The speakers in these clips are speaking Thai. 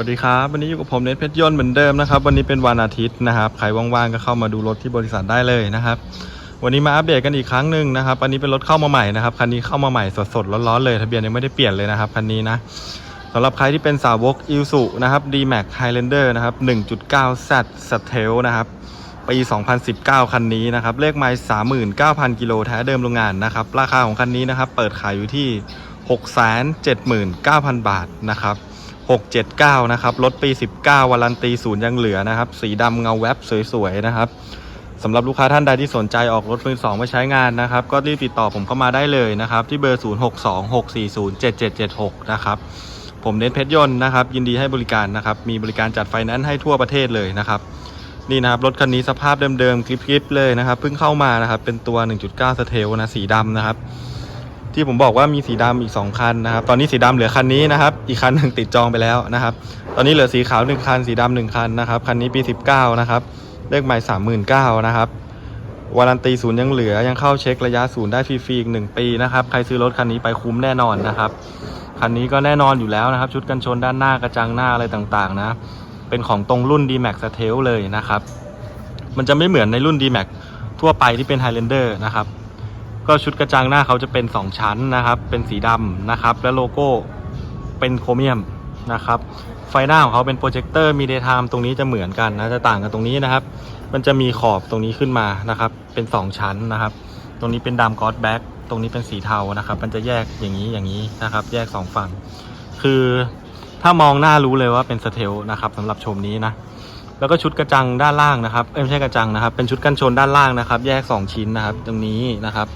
สวัสดีครับ วันนี้อยู่กับผมเนทเพชรยนต์เหมือนเดิมนะครับ วันนี้เป็นวันอาทิตย์นะครับใครว่างๆก็เข้ามาดูรถที่บริษัทได้เลยนะครับ วันนี้มาอัปเดตกันอีกครั้งหนึ่งนะครับ อันนี้เป็นรถเข้ามาใหม่นะครับคันนี้เข้ามาใหม่สดๆร้อนๆเลย ทะเบียนยังไม่ได้เปลี่ยนเลยนะครับคันนี้นะสำหรับใครที่เป็นสาวกอิลสุนะครับ D-Max Highlander นะครับ 1.9Z s t e l นะครับปี 2019 คันนี้นะครับ เลขไมล์39,000 กิโลแท้เดิมโรงงานนะครับ ราคาของคันนี้นะครับ เปิดขายอยู่ที่ 679,000 บาทนะครับ 679 นะครับ รถปี 19วารันตีศูนย์ยังเหลือนะครับ สีดำเงาแวบสวยๆ นะครับสำหรับลูกค้าท่านใดที่สนใจออกรถมือสองไปใช้งานนะครับ ก็รีบติดต่อผมเข้ามาได้เลยนะครับ ที่เบอร์ 0626407776 นะครับ ผมเน้นเพชรยนต์นะครับ ยินดีให้บริการนะครับ มีบริการจัดไฟแนนซ์ให้ทั่วประเทศเลยนะครับนี่นะครับรถคันนี้สภาพเดิมๆคลิปๆเลยนะครับเพิ่งเข้ามานะครับเป็นตัว 1.9 สเทลนะสีดำนะครับ ที่ผมบอกว่ามีสีดำอีก 2 คันนะครับ ตอนนี้สีดำเหลือคันนี้นะครับ อีกคันหนึ่งติดจองไปแล้วนะครับ ตอนนี้เหลือสีขาว 1 คัน สีดำหนึ่งคันนะครับ คันนี้ปี 19 นะครับ เลขใหม่39,000นะครับ วารันตีศูนย์ยังเหลือ ยังเข้าเช็คระยะศูนย์ได้ฟรีๆอีกหนึ่งปีนะครับ ใครซื้อรถคันนี้ไปคุ้มแน่นอนนะครับ คันนี้ก็แน่นอนอยู่แล้วนะครับ ชุดกันชนด้านหน้ากระจังหน้าอะไรต่างๆนะ เป็นของตรงรุ่น D-Max s t e l เลยนะครับ มันจะไม่เหมือนในรุ่น D-Max ทั่วไปที่เป็น Highlander นะครับ ก็ชุดกระจังหน้าเขาจะเป็น 2 ชั้นนะครับ เป็นสีดำนะครับ และโลโก้เป็นโครเมียมนะครับ ไฟหน้าของเขาเป็นโปรเจคเตอร์มีเดย์ไทม์ตรงนี้จะเหมือนกันนะ จะต่างกันตรงนี้นะครับ มันจะมีขอบตรงนี้ขึ้นมานะครับ เป็น 2 ชั้นนะครับ ตรงนี้เป็นดำกอสแบ็กตรงนี้เป็นสีเทานะครับ มันจะแยกอย่างนี้อย่างนี้นะครับ แยก 2 ฝั่ง คือถ้ามองหน้ารู้เลยว่าเป็นสเทลนะครับสำหรับชมนี้นะแล้วก็ชุดกระจังด้านล่างนะครับไม่ใช่กระจังนะครับ เป็นชุดกันชนด้านล่างนะครับ แยก 2 ชิ้นนะครับ ตรงนี้นะครับ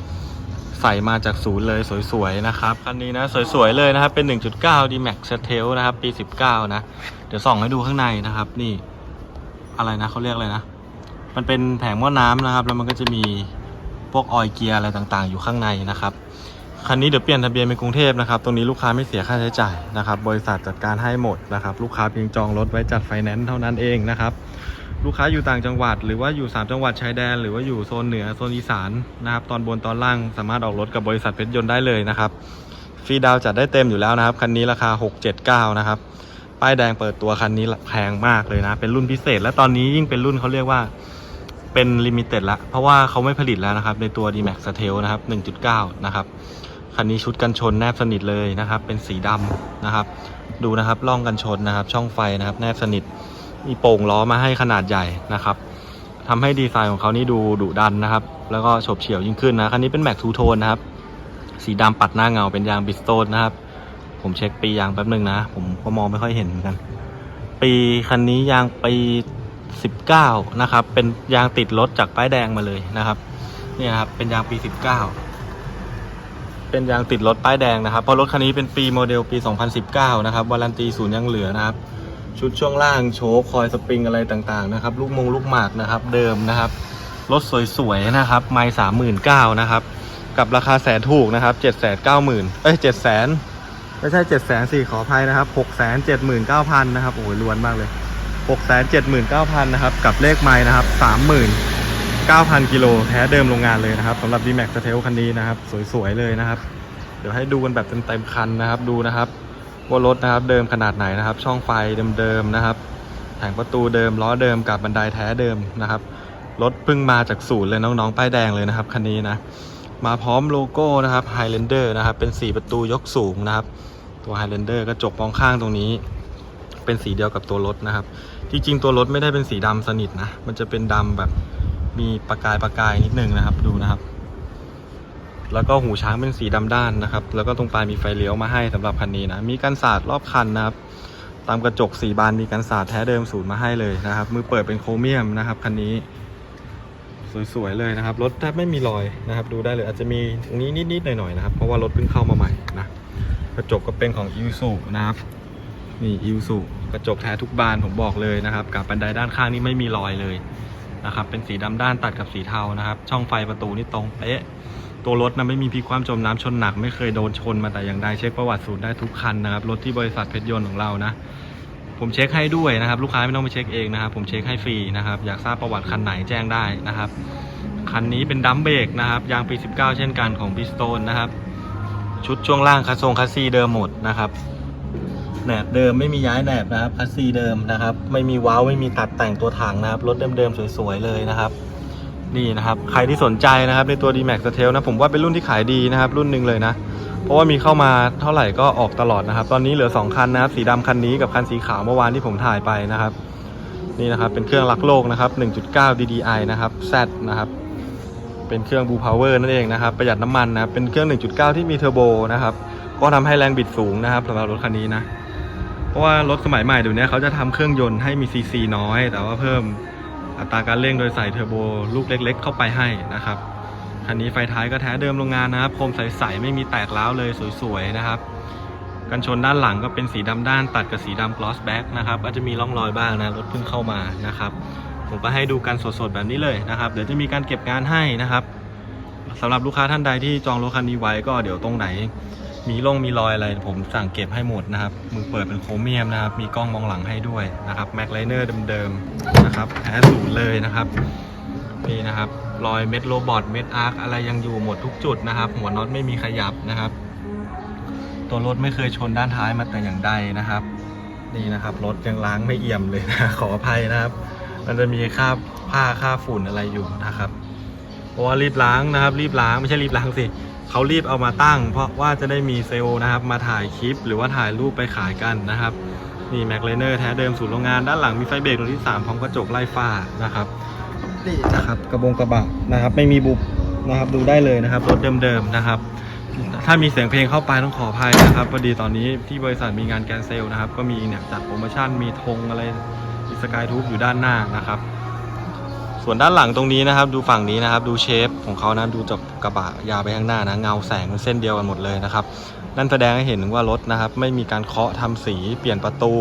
ใส่มาจากศูนย์เลยสวยๆนะครับคันนี้นะสวยๆเลยนะครับเป็น 1.9 D-Max s t e l นะครับปี 19 นะ เดี๋ยวส่องให้ดูข้างในนะครับ นี่อะไรนะเขาเรียกอะไรนะ มันเป็นแผงหม้อน้ำนะครับ แล้วมันก็จะมีพวกออยเกียร์อะไรต่างๆ อยู่ข้างในนะครับคันนี้เดี๋ยวเปลี่ยนทะเบียนเป็นกรุงเทพนะครับ ตรงนี้ลูกค้าไม่เสียค่าใช้จ่ายนะครับ บริษัทจัดการให้หมดนะครับ ลูกค้าเพียงจองรถไว้จัดไฟแนนซ์เท่านั้นเองนะครับ ลูกค้าอยู่ต่างจังหวัด หรือว่าอยู่ 3 จังหวัดชายแดน หรือว่าอยู่โซนเหนือโซนอีสานนะครับตอนบนตอนล่างสามารถออกรถกับบริษัทเพชรยนต์ได้เลยนะครับฟรีดาวจัดได้เต็มอยู่แล้วนะครับคันนี้ราคา 679 นะครับป้ายแดงเปิดตัวคันนี้แพงมากเลยนะ เป็นรุ่นพิเศษ และตอนนี้ยิ่งเป็นรุ่นเขาเรียกว่าเป็นลิมิเต็ดละเพราะว่าเขาไม่ผลิตแล้วนะครับในตัว D-Max s t e l นะครับ 1.9 นะครับคันนี้ชุดกันชนแนบสนิทเลยนะครับ เป็นสีดำนะครับ ดูนะครับร่องกันชนนะครับ ช่องไฟนะครับ แนบสนิท มีโป่งล้อมาให้ขนาดใหญ่นะครับทำให้ดีไซน์ของเขานี่ดูดุดันนะครับ แล้วก็โฉบเฉี่ยวยิ่งขึ้นนะคันนี้เป็นแม็กทูโทนนะครับ สีดำปัดหน้าเงาเป็นยางบิสโตนนะครับ ผมเช็คปียางแป๊บหนึ่งนะ ผมก็มองไม่ค่อยเห็นเหมือนกัน ปีคันนี้ยางปี 19 นะครับ เป็นยางติดรถจากป้ายแดงมาเลยนะครับ เนี่ยครับ เป็นยางปี 19 เป็นยางติดรถป้ายแดงนะครับ เพราะรถคันนี้เป็นปีโมเดลปี 2019 นะครับวารันตีศูนย์ยังเหลือนะครับ ชุดช่วงล่างโชว์คอยสปริงอะไรต่างๆนะครับ ลูกมงลูกหมากนะครับ เดิมนะครับ รถสวยๆนะครับ ไมล์สามหมื่นเก้านะครับ กับราคาแสนถูกนะครับเจ็ดแสนเก้าหมื่นเอ้ยเจ็ดแสนไม่ใช่เจ็ดแสนสี่ขออภัยนะครับหกแสนเจ็ดหมื่นเก้าพันนะครับ โอ้ยล้วนมากเลยหกแสนเจ็ดหมื่นเก้าพันนะครับ กับเลขไมล์นะครับสามหมื่นเก้าพันกิโลแท้เดิมโรงงานเลยนะครับสำหรับ D-Max s t e l คันนี้นะครับ สวยๆเลยนะครับ เดี๋ยวให้ดูกันแบบเต็มๆคันนะครับ ดูนะครับ ว่ารถนะครับเดิมขนาดไหนนะครับ ช่องไฟเดิมๆนะครับแผงประตูเดิมล้อเดิมกับบันไดแท้เดิมนะครับรถเพิ่งมาจากศูนย์เลยน้องๆป้ายแดงเลยนะครับคันนี้นะมาพร้อมโลโก้นะครับ Highlander นะครับเป็น4ประตูยกสูงนะครับ ตัว Highlander กระจกมองข้างตรงนี้ เป็นสีเดียวกับตัวรถนะครับที่จริงตัวรถไม่ได้เป็นสีดำสนิทนะมันจะเป็นดำแบบมีประกายประกายนิดนึงนะครับดูนะครับ แล้วก็หูช้างเป็นสีดำด้านนะครับ แล้วก็ตรงปลายมีไฟเลี้ยวมาให้สำหรับคันนี้นะ มีกันศาสตร์รอบคันนะครับ ตามกระจกสีบานมีกันศาสตร์แท้เดิมศูนย์มาให้เลยนะครับ มือเปิดเป็นโครเมียมนะครับคันนี้ สวยๆเลยนะครับ รถแทบไม่มีรอยนะครับ ดูได้เลยอาจจะมีตรงนี้นิดๆหน่อยๆนะครับ เพราะว่ารถเพิ่งเข้ามาใหม่นะ กระจกก็เป็นของอิวสุนะครับ นี่อิวสุกระจกแท้ทุกบานผมบอกเลยนะครับกับบันไดด้านข้างนี่ไม่มีรอยเลยนะครับ เป็นสีดำด้านตัดกับสีเทานะครับ ช่องไฟประตูนี่ตรงเป๊ะ ตัวรถนะไม่มีพลิกความจมน้ำชนหนัก ไม่เคยโดนชนมาแต่อย่างใดเช็คประวัติศูนย์ได้ทุกคันนะครับรถที่บริษัทเพชรยนต์ของเรานะ ผมเช็คให้ด้วยนะครับ ลูกค้าไม่ต้องไปเช็คเองนะครับ ผมเช็คให้ฟรีนะครับ อยากทราบประวัติคันไหนแจ้งได้นะครับคันนี้เป็นดัมเบรกนะครับยางปี 19 เช่นกันของพิสโตนนะครับ ชุดช่วงล่างคัสซงคัสซีเดิมหมดนะครับแหนบเดิมไม่มีย้ายแหนบนะครับคัสซีเดิมนะครับ ไม่มีว้าวไม่มีตัดแต่งตัวถังนะครับรถเดิมๆสวยๆเลยนะครับ นี่นะครับ ใครที่สนใจนะครับในตัว D-Max s t e l นะ ผมว่าเป็นรุ่นที่ขายดีนะครับ รุ่นหนึ่งเลยนะ เพราะว่ามีเข้ามาเท่าไหร่ก็ออกตลอดนะครับ ตอนนี้เหลือ 2 คันนะครับ สีดำคันนี้กับคันสีขาวเมื่อวานที่ผมถ่ายไปนะครับ นี่นะครับ เป็นเครื่องรักโลกนะครับ 1.9 DDI นะครับ Z นะครับ เป็นเครื่อง Blue Power นั่นเองนะครับ ประหยัดน้ำมันนะเป็นเครื่อง 1.9 ที่มีเทอร์โบนะครับ ก็ทำให้แรงบิดสูงนะครับสำหรับรถคันนี้นะ เพราะว่ารถสมัยใหม่เดี๋ยวนี้เขาจะทำเครื่องยนต์ให้มีซีซีน้อย แต่ว่าเพิ่ม อัตราการเร่งโดยใส่เทอร์โบลูกเล็ก ๆ เข้าไปให้นะครับคันนี้ไฟท้ายก็แท้เดิมโรงงานนะครับโคมใสๆไม่มีแตกร้าวเลยสวยๆนะครับ กันชนด้านหลังก็เป็นสีดำด้านตัดกับสีดำ gloss back นะครับก็จะมีร่องรอยบ้างนะรถเพิ่งเข้ามานะครับ ผมก็ให้ดูกันสดๆแบบนี้เลยนะครับ เดี๋ยวจะมีการเก็บงานให้นะครับสำหรับลูกค้าท่านใดที่จองรถคันนี้ไว้ก็เดี๋ยวตรงไหน มีร่องมีรอยอะไรผมสั่งเก็บให้หมดนะครับ มือเปิดเป็นโครเมียมนะครับ มีกล้องมองหลังให้ด้วยนะครับแม็กไลเนอร์เดิมๆนะครับแท้สูตรเลยนะครับนี่นะครับ รอยเม็ดโรบอทเม็ดอาร์คอะไรยังอยู่หมดทุกจุดนะครับ หัวน็อตไม่มีขยับนะครับ ตัวรถไม่เคยชนด้านท้ายมาแต่อย่างใดนะครับ นี่นะครับรถยังล้างไม่เอี่ยมเลยนะขออภัยนะครับ มันจะมีคราบผ้าคราบฝุ่นอะไรอยู่นะครับเพราะว่ารีบล้างนะครับ รีบล้างไม่ใช่รีบล้างสิ เขารีบเอามาตั้ง เพราะว่าจะได้มีเซลล์นะครับ มาถ่ายคลิป หรือว่าถ่ายรูปไปขายกันนะครับนี่แม็กเลเนอร์แท้เดิมสูตรโรงงานด้านหลังมีไฟเบรกตัวที่3พร้อมกระจกไล่ฝ้านะครับนี่นะครับกระบงกระบะนะครับ ไม่มีบุบนะครับดูได้เลยนะครับรถเดิมๆนะครับ ถ้ามีเสียงเพลงเข้าไปต้องขออภัยนะครับพอดีตอนนี้ที่บริษัทมีงานแกนเซลนะครับ ก็มีเนี่ยจัดโปรโมชั่นมีธงอะไรมีสกายทูบอยู่ด้านหน้านะครับ ส่วนด้านหลังตรงนี้นะครับ ดูฝั่งนี้นะครับ ดูเชฟของเขานะดูจากกระบะยาวไปข้างหน้านะเงาแสงเส้นเดียวกันหมดเลยนะครับนั่นแสดงให้เห็นว่ารถนะครับ ไม่มีการเคาะทำสีเปลี่ยนประตู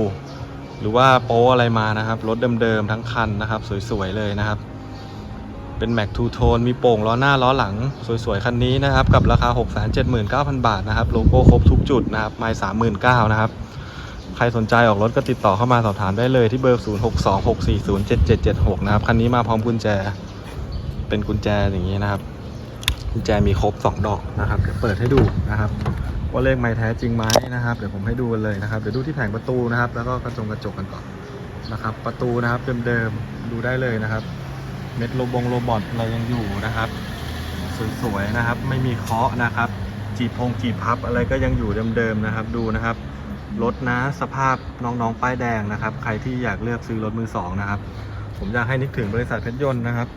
หรือว่าโป๊อะไรมานะครับ รถเดิมๆทั้งคันนะครับ สวยๆเลยนะครับ เป็นแม็กทูโทนมีโป่งล้อหน้าล้อหลัง สวยๆคันนี้นะครับ กับราคา 679,000 บาทนะครับโลโก้ครบทุกจุดนะครับไมล์39,000นะครับ ใครสนใจออกรถก็ติดต่อเข้ามาสอบถามได้เลยที่เบอร์ 0626407776 นะครับ คันนี้มาพร้อมกุญแจ เป็นกุญแจอย่างนี้นะครับ กุญแจมีครบ 2 ดอกนะครับ เดี๋ยวเปิดให้ดูนะครับ ว่าเลขไม้แท้จริงไหมนะครับ เดี๋ยวผมให้ดูกันเลยนะครับ เดี๋ยวดูที่แผงประตูนะครับ แล้วก็กระจงกระจกกันก่อนนะครับ ประตูนะครับเดิมๆ ดูได้เลยนะครับ เม็ดโลบงโรบอทอะไรยังอยู่นะครับ สวยๆนะครับ ไม่มีเคาะนะครับ จีบพงจีบพับอะไรก็ยังอยู่เดิมๆนะครับ ดูนะครับ รถนะสภาพน้องๆป้ายแดงนะครับ ใครที่อยากเลือกซื้อรถมือสองนะครับ ผมอยากให้นึกถึงบริษัทเพชรยนต์นะครับ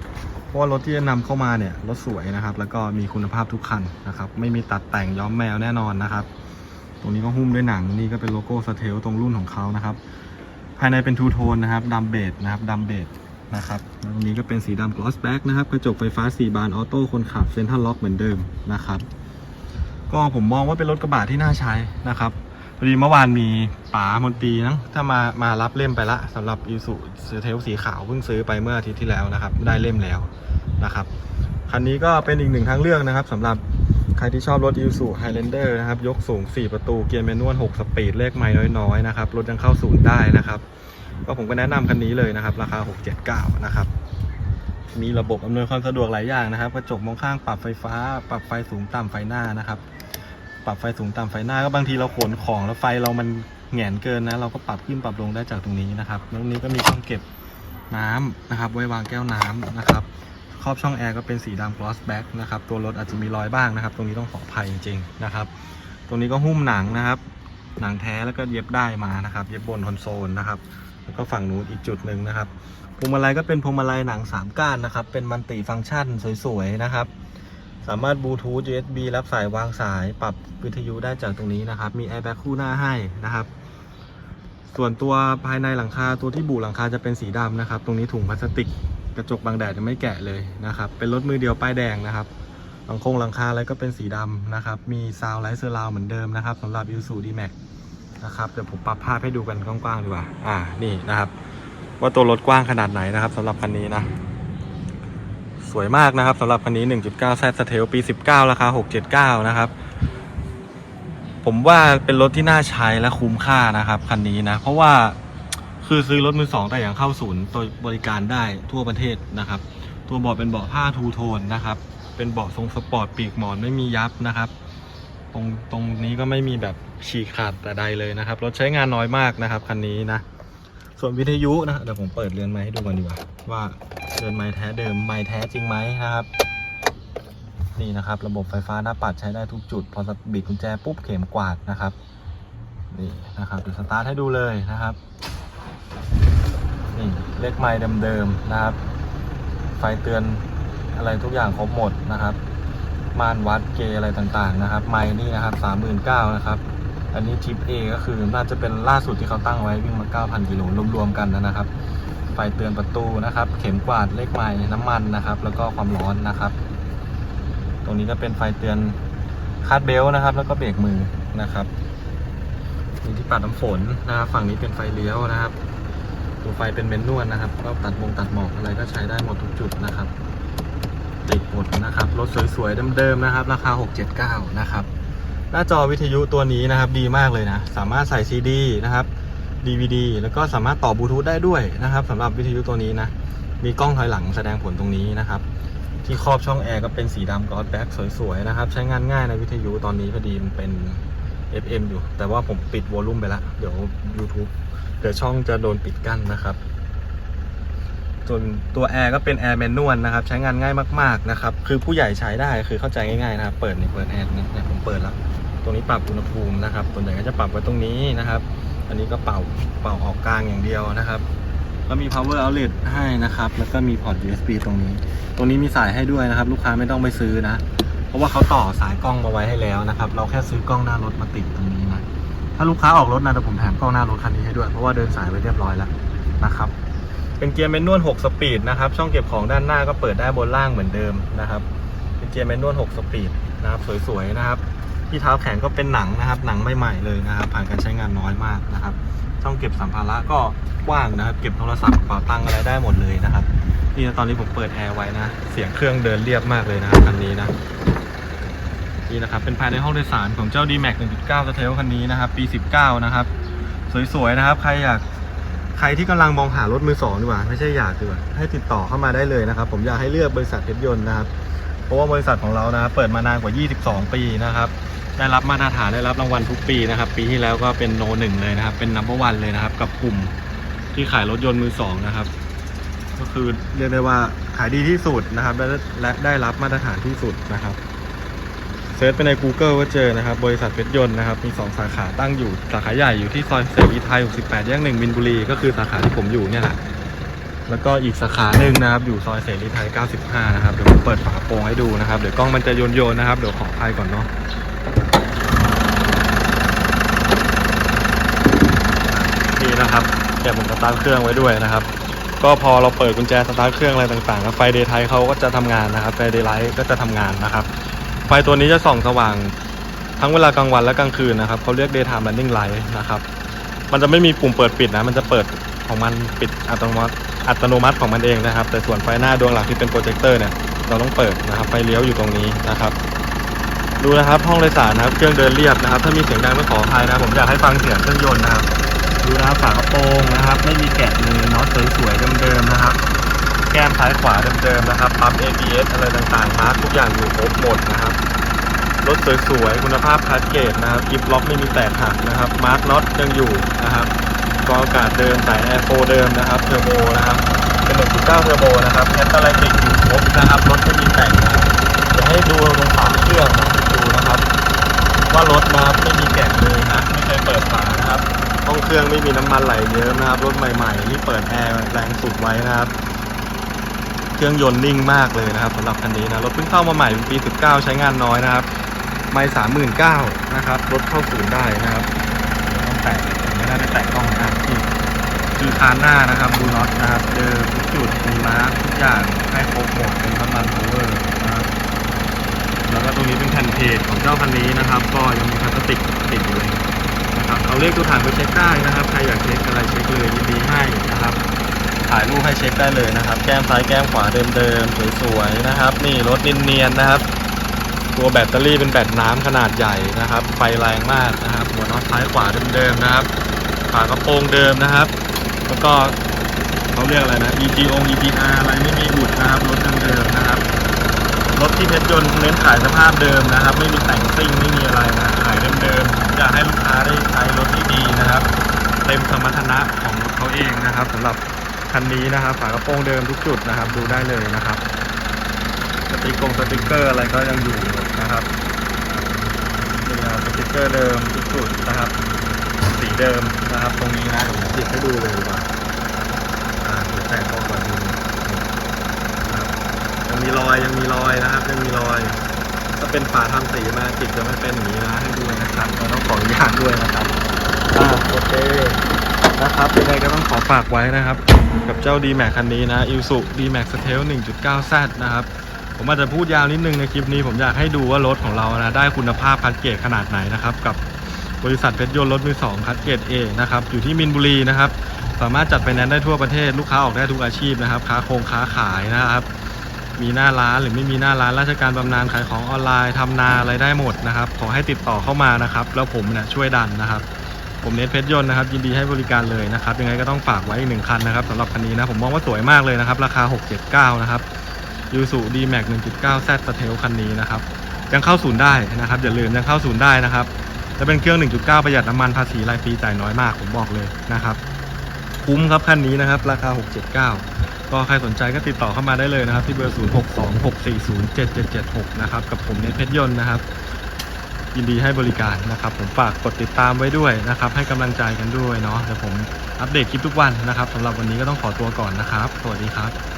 เพราะว่ารถที่จะนำเข้ามาเนี่ยรถสวยนะครับ แล้วก็มีคุณภาพทุกคันนะครับ ไม่มีตัดแต่งย้อมแมวแน่นอนนะครับ ตรงนี้ก็หุ้มด้วยหนังนี่ก็เป็นโลโก้สเทลตรงรุ่นของเขานะครับ ภายในเป็นทูโทนนะครับดำเบจนะครับดำเบจนะครับตรงนี้ก็เป็นสีดำ gloss back นะครับกระจกไฟฟ้า 4 บานออโต้คนขับเซ็นทรัลล็อกเหมือนเดิมนะครับก็ผมมองว่าเป็นรถกระบะที่น่าใช้นะครับ พอดีเมื่อวานมีป๋ามนตรีนะถ้ามามารับเล่มไปละสำหรับยูสุเทลสีขาวเพิ่งซื้อไปเมื่ออาทิตย์ที่แล้วนะครับ ได้เล่มแล้วนะครับคันนี้ก็เป็นอีกหนึ่งทางเลือกนะครับสำหรับใครที่ชอบรถ i s u Highlander นะครับ ยกสูง 4 ประตูเกียร์แมนนวล 6 สปีดเลขไม้น้อยๆนะครับรถยังเข้าศูนย์ได้นะครับ ก็ผมก็แนะนำคันนี้เลยนะครับ ราคา 679 นะครับมีระบบอำนวยความสะดวกหลายอย่างนะครับกระจกมองข้างปรับไฟฟ้า ปรับไฟสูงต่ำไฟหน้านะครับ ปรับไฟสูงต่ำไฟหน้าก็บางทีเราขนของแล้วไฟเรามันแหงนเกินนะ เราก็ปรับขึ้นปรับลงได้จากตรงนี้นะครับแล้วตรงนี้ก็มีช่องเก็บน้ำนะครับ ไว้วางแก้วน้ำนะครับครอบช่องแอร์ก็เป็นสีดำ gloss back นะครับตัวรถอาจจะมีรอยบ้างนะครับ ตรงนี้ต้องขออภัยจริงๆนะครับตรงนี้ก็หุ้มหนังนะครับ หนังแท้แล้วก็เย็บได้มานะครับ เย็บบนคอนโซลนะครับ แล้วก็ฝั่งนู้นอีกจุดหนึ่งนะครับพวงมาลัยก็เป็นพวงมาลัยหนัง3ก้านนะครับ เป็นมันติฟังก์ชันสวยๆนะครับ สามารถบลูทูธ USB รับสายวางสายปรับวิทยุได้จากตรงนี้นะครับ มีแอร์แบ็คู่หน้าให้นะครับ ส่วนตัวภายในหลังคาตัวที่บูหลังคาจะเป็นสีดำนะครับ ตรงนี้ถุงพลาสติกกระจกบังแดดยังไม่แกะเลยนะครับ เป็นรถมือเดียวป้ายแดงนะครับหลังคงหลังคาอะไรก็เป็นสีดำนะครับ มีซาวไลท์เซอร์ราวเหมือนเดิมนะครับสำหรับ i s u d m a x นะครับเดี๋ยวผมปรับภาพให้ดูกันกว้างๆดีกว่า อ่านี่นะครับ ว่าตัวรถกว้างขนาดไหนนะครับสำหรับคันนี้นะ วยมากนะครับสำหรับคันนี้ 1.9 Z s t e l ปี 19 ราคา 679 นะครับ ผมว่าเป็นรถที่น่าใช้และคุ้มค่านะครับคันนี้นะ เพราะว่าคือซื้อรถมือสองแต่อย่างเข้าศูนย์ตัวบริการได้ทั่วประเทศนะครับ ตัวเบาะเป็นเบาะผ้าทูโทนนะครับ เป็นเบาะทรงสปอร์ตปีกหมอนไม่มียับนะครับ ตรงตรงนี้ก็ไม่มีแบบฉีกขาดแต่ใดเลยนะครับรถใช้งานน้อยมากนะครับคันนี้นะ ส่วนวิทยุนะเดี๋ยวผมเปิดเรือนไม้ให้ดูก่อนดีกว่า ว่าเรือนไม้แท้เดิมไม้แท้จริงไหมนะครับ นี่นะครับ ระบบไฟฟ้าหน้าปัดใช้ได้ทุกจุด พอบิดกุญแจปุ๊บเข็มกวาดนะครับนี่นะครับเดี๋ยวสตาร์ทให้ดูเลยนะครับนี่เลขไม้เดิมๆนะครับ ไฟเตือนอะไรทุกอย่างครบหมดนะครับม่านวัดเกอะไรต่างๆนะครับ ไม้นี่นะครับสามหมื่นเก้านะครับ อันนี้ทิป A ก็คือน่าจะเป็นล่าสุดที่เขาตั้งไว้วิ่งมา 9,000 กิโลรวมๆกันนะครับ ไฟเตือนประตูนะครับ เข็มกวาดเลขไม้น้ำมันนะครับ แล้วก็ความร้อนนะครับ ตรงนี้ก็เป็นไฟเตือนคาดเบลนะครับ แล้วก็เบรกมือนะครับมีที่ปัดน้ำฝนนะครับฝั่งนี้เป็นไฟเลี้ยวนะครับ ตัวไฟเป็นเมนนวลนะครับ ก็ตัดมงตัดหมอกอะไรก็ใช้ได้หมดทุกจุดนะครับติดหมดนะครับ รถสวยๆเดิมๆนะครับ ราคา 679 นะครับ หน้าจอวิทยุตัวนี้นะครับดีมากเลยนะ สามารถใส่ซีดีนะครับ DVD แล้วก็สามารถต่อบลูทูธได้ด้วยนะครับสำหรับวิทยุตัวนี้นะ มีกล้องถอยหลังแสดงผลตรงนี้นะครับ ที่ครอบช่องแอร์ก็เป็นสีดำกอดแบ็กสวยๆนะครับ ใช้งานง่ายในวิทยุตอนนี้พอดีมันเป็น FM อยู่ แต่ว่าผมปิดวอลลุ่มไปแล้ว เดี๋ยว YouTube เดี๋ยวช่องจะโดนปิดกั้นนะครับ ส่วนตัวแอร์ก็เป็นแอร์แมนนวลนะครับ ใช้งานง่ายมากๆนะครับ คือผู้ใหญ่ใช้ได้คือเข้าใจง่ายๆนะครับ เปิดนี่เปิดแอร์นี่เนี่ยผมเปิดแล้ว ตรงนี้ปรับอุณหภูมินะครับส่วนใหญ่ก็จะปรับไว้ตรงนี้นะครับ อันนี้ก็เป่าเป่าออกกลางอย่างเดียวนะครับแล้วมี power outlet ให้นะครับ แล้วก็มีพอร์ต USB ตรงนี้ ตรงนี้มีสายให้ด้วยนะครับ ลูกค้าไม่ต้องไปซื้อนะ เพราะว่าเขาต่อสายกล้องมาไว้ให้แล้วนะครับ เราแค่ซื้อกล้องหน้ารถมาติดตรงนี้นะ ถ้าลูกค้าออกรถนะเดี๋ยวผมแถมกล้องหน้ารถคันนี้ให้ด้วย เพราะว่าเดินสายไว้เรียบร้อยแล้วนะครับ เป็นเกียร์แมนนวล 6 สปีดนะครับ ช่องเก็บของด้านหน้าก็เปิดได้บนล่างเหมือนเดิมนะครับ เป็นเกียร์แมนนวล 6 สปีดนะครับ สวยๆนะครับ ที่เท้าแขนก็เป็นหนังนะครับ หนังใหม่ๆเลยนะครับ ผ่านการใช้งานน้อยมากนะครับ ช่องเก็บสัมภาระก็กว้างนะครับ เก็บโทรศัพท์กระเป๋าตังค์อะไรได้หมดเลยนะครับ นี่นะตอนนี้ผมเปิดแอร์ไว้นะ เสียงเครื่องเดินเรียบมากเลยนะครับคันนี้นะ นี่นะครับ เป็นภายในห้องโดยสารของเจ้า D-Max 1.9สเทลคันนี้นะครับ ปี 19 นะครับ สวยๆนะครับ ใครอยาก ใครที่กำลังมองหารถมือสองดีกว่าไม่ใช่อยากดีกว่าให้ติดต่อเข้ามาได้เลยนะครับผมอยากให้เลือกบริษัทเพชรยนต์นะครับเพราะว่าบริษัทของเรานะครับเปิดมานานกว่า 22 ปีนะครับได้รับมาตรฐานได้รับรางวัลทุกปีนะครับ ปีที่แล้วก็เป็นโนหนึ่งเลยนะครับ เป็นนัมเบอร์วันเลยนะครับ กับกลุ่มที่ขายรถยนต์มือสองนะครับ ก็คือเรียกได้ว่าขายดีที่สุดนะครับและได้รับมาตรฐานที่สุดนะครับ เซิร์ชไปใน Google ก็เจอนะครับ บริษัทเพชรยนต์นะครับ มี 2 สาขาตั้งอยู่ สาขาใหญ่อยู่ที่ซอยเสรีไทย 68 แยกหนึ่งมินบุรี ก็คือสาขาที่ผมอยู่เนี่ยแหละ แล้วก็อีกสาขาหนึ่งนะครับ อยู่ซอยเสรีไทย 95 นะครับ เดี๋ยวผมเปิดฝากระโปรงให้ดูนะครับ เดี๋ยวกล้องมันจะโยนโยนๆนะครับ เดี๋ยวขออภัยก่อนเนาะนี่นะครับแกผมสตาร์ทเครื่องไว้ด้วยนะครับก็พอเราเปิดกุญแจสตาร์ทเครื่องอะไรต่างๆ แล้วไฟเดย์ไทยเขาก็จะทำงานนะครับไฟเดย์ไลท์ก็จะทำงานนะครับ ไฟตัวนี้จะส่องสว่างทั้งเวลากลางวันและกลางคืนนะครับเขาเรียก daytime running light นะครับ มันจะไม่มีปุ่มเปิดปิดนะ มันจะเปิดของมันปิดอัตโนมัติอัตโนมัติของมันเองนะครับ แต่ส่วนไฟหน้าดวงหลักที่เป็นโปรเจคเตอร์เนี่ยเราต้องเปิดนะครับไฟเลี้ยวอยู่ตรงนี้นะครับ ดูนะครับห้องโดยสารนะครับ เครื่องเดินเรียบนะครับ ถ้ามีเสียงดังไม่ขออภัยนะ ผมอยากให้ฟังเสียงเครื่องยนต์นะครับ ดูนะครับฝากระโปรงนะครับ ไม่มีแกะเลยน็อตสวยๆเดิมๆนะครับ ก้มซ้ายขวาเดิมๆนะครับปั๊ม ABS อะไรต่างๆมาร์กทุกอย่างอยู่ครบหมดนะครับ รถสวยๆ คุณภาพคัดเกรดนะครับกิฟล็อกไม่มีแตกหักนะครับ มาร์กน็อตยังอยู่นะครับกองอากาศเดิมสายแอร์โฟเดิมนะครับเทอร์โบนะครับเป็น1.9เทอร์โบนะครับแคตตาไลติกอยู่ครบนะครับ รถไม่มีแต่งนะครับเดี๋ยวให้ดูตรงฝาเครื่องนะดูนะครับ ว่ารถนะครับไม่มีแกะเลยนะไม่เคยเปิดฝานะครับห้องเครื่องไม่มีน้ำมันไหลเยอะนะครับ รถใหม่ๆนี่เปิดแอร์แรงสุดไว้นะครับ เครื่องยนต์นิ่งมากเลยนะครับสำหรับคันนี้นะรถเพิ่งเข้ามาใหม่เป็นปี 19 ใช้งานน้อยนะครับ ไม่สามหมื่นเก้านะครับรถเข้าศูนย์ได้นะครับต้องแตะไม่น่าได้แตะกล้องนะครับที่คือคานหน้านะครับดูน็อตนะครับเจอทุกจุดมีมาร์คทุกอย่างให้ครบหมดเป็นน้ำมันโอเวอร์นะครับแล้วก็ตรงนี้เป็นแผ่นเพจของเจ้าคันนี้นะครับ ก็ยังมีพลาสติกติดอยู่เลยนะครับเอาเลขตัวฐานไปเช็คได้นะครับใครอยากเช็คอะไรเช็คเลยยินดีให้นะครับ ถ่ายรูปให้เช็คได้เลยนะครับ แก้มซ้ายแก้มขวาเดิมๆสวยๆนะครับ นี่รถเนียนๆนะครับ ตัวแบตเตอรี่เป็นแบตน้ำขนาดใหญ่นะครับ ไฟแรงมากนะครับ หัวน็อตซ้ายขวาเดิมๆนะครับฝากระโปรงเดิมนะครับ แล้วก็เขาเรียกอะไรนะ EGO EGR อะไรไม่มีบุดนะครับรถเดิมๆนะครับรถที่เพชรยนต์เน้นขายสภาพเดิมนะครับ ไม่มีแต่งซิ่งไม่มีอะไรนะขายเดิมๆอยากให้ลูกค้าได้ใช้รถที่ดีนะครับ เต็มสมรรถนะของเขาเองนะครับสำหรับ คันนี้นะครับ ฝากระโปรงเดิมทุกจุดนะครับ ดูได้เลยนะครับสติกกงสติกเกอร์อะไรก็ยังอยู่นะครับนี่นะสติกเกอร์เดิมทุกจุดนะครับ สีเดิมนะครับ ตรงนี้นะผมติดให้ดูเลยดีกว่าอ่าแต่งก่อนดูนะครับยังมีรอยยังมีรอยนะครับ ยังมีรอย ถ้าเป็นฝาทำสีมาติดจะไม่เป็นอย่างนี้นะให้ดูนะครับเราต้องขออนุญาตด้วยนะครับอ่าโอเค นะครับยังไงก็ต้องขอฝากไว้นะครับ กับเจ้า d m a x คันนี้นะ i s u d m a x Stealth 1.9Z นะครับ ผมอาจจะพูดยาวนิดนึงในคลิปนี้ ผมอยากให้ดูว่ารถของเรานะได้คุณภาพคัดเกรดขนาดไหนนะครับ กับบริษัทเพชรยนต์รถมือสองคัดเกรด A นะครับ อยู่ที่มินบุรีนะครับ สามารถจัดไฟแนนได้ทั่วประเทศลูกค้าออกได้ทุกอาชีพนะครับค้าโครงค้าขายนะครับมีหน้าร้านหรือไม่มีหน้าร้านราชการบำนาญขายของออนไลน์ทำนาอะไรได้หมดนะครับ ขอให้ติดต่อเข้ามานะครับ แล้วผมเนี่ยช่วยดันนะครับ ผมเนทเพชรยนต์นะครับยินดีให้บริการเลยนะครับยังไงก็ต้องฝากไว้อีกหนึ่งคันนะครับสำหรับคันนี้นะผมมองว่าสวยมากเลยนะครับราคา 679 นะครับยูสุดีแม็ก1.9 Z สเทลคันนี้นะครับยังเข้าศูนย์ได้นะครับอย่าลืมยังเข้าศูนย์ได้นะครับจะเป็นเครื่อง 1.9 ประหยัดน้ำมันภาษีรายปีจ่ายน้อยมากผมบอกเลยนะครับคุ้มครับคันนี้นะครับราคา 679 ก็ใครสนใจก็ติดต่อเข้ามาได้เลยนะครับที่เบอร์ 0626407776 นะครับกับผมเนทเพชรยนต์นะครับ ยินดีให้บริการนะครับ ผมฝากกดติดตามไว้ด้วยนะครับ ให้กำลังใจกันด้วยเนาะเดี๋ยวผมอัปเดตคลิปทุกวันนะครับสำหรับวันนี้ก็ต้องขอตัวก่อนนะครับ สวัสดีครับ